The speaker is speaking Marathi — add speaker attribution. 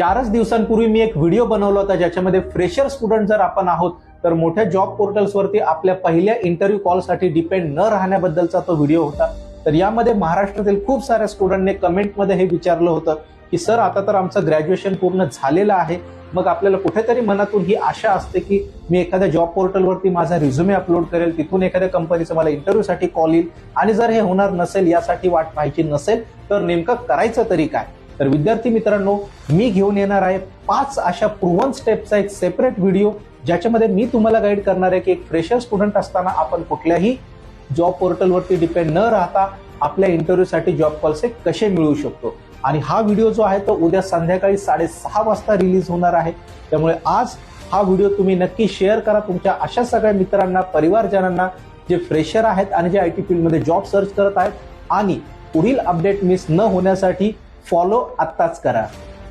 Speaker 1: चारच दिवसांपूर्वी मी एक व्हिडिओ बनवला होता ज्याच्यामध्ये फ्रेशर स्टुडंट जर आपण आहोत तर मोठ्या जॉब पोर्टल्सवरती आपल्या पहिल्या इंटरव्ह्यू कॉलसाठी डिपेंड न राहण्याबद्दलचा तो व्हिडिओ होता. तर यामध्ये महाराष्ट्रातील खूप साऱ्या स्टुडंटने कमेंटमध्ये हे विचारलं होतं की सर आता तर आमचं ग्रॅज्युएशन पूर्ण झालेलं आहे. मग आपल्याला कुठेतरी मनातून ही आशा असते की मी एखाद्या जॉब पोर्टलवरती माझा रिझ्युमे अपलोड करेल तिथून एखाद्या कंपनीचं मला इंटरव्ह्यूसाठी कॉल येईल. आणि जर हे होणार नसेल यासाठी वाट पाहायची नसेल तर नेमकं करायचं तरी काय? तर विद्यार्थी मित्रांनो मी घेऊन येणार आहे पाच अशा प्रूव्हन स्टेपचा एक सेपरेट व्हिडिओ ज्याच्यामध्ये मी तुम्हाला गाईड करणार आहे की एक फ्रेशर स्टुडंट असताना आपण कुठल्याही जॉब पोर्टलवरती डिपेंड न राहता आपल्या इंटरव्ह्यूसाठी जॉब कॉल्स हे कसे मिळवू शकतो. आणि हा व्हिडिओ जो आहे तो उद्या संध्याकाळी साडेसहा वाजता रिलीज होणार आहे. त्यामुळे आज हा व्हिडिओ तुम्ही नक्की शेअर करा तुमच्या अशा सगळ्या मित्रांना परिवारजनांना जे फ्रेशर आहेत आणि जे आय टी फील्डमध्ये जॉब सर्च करत आहेत. आणि पुढील अपडेट मिस न होण्यासाठी फॉलो आत्ताच करा.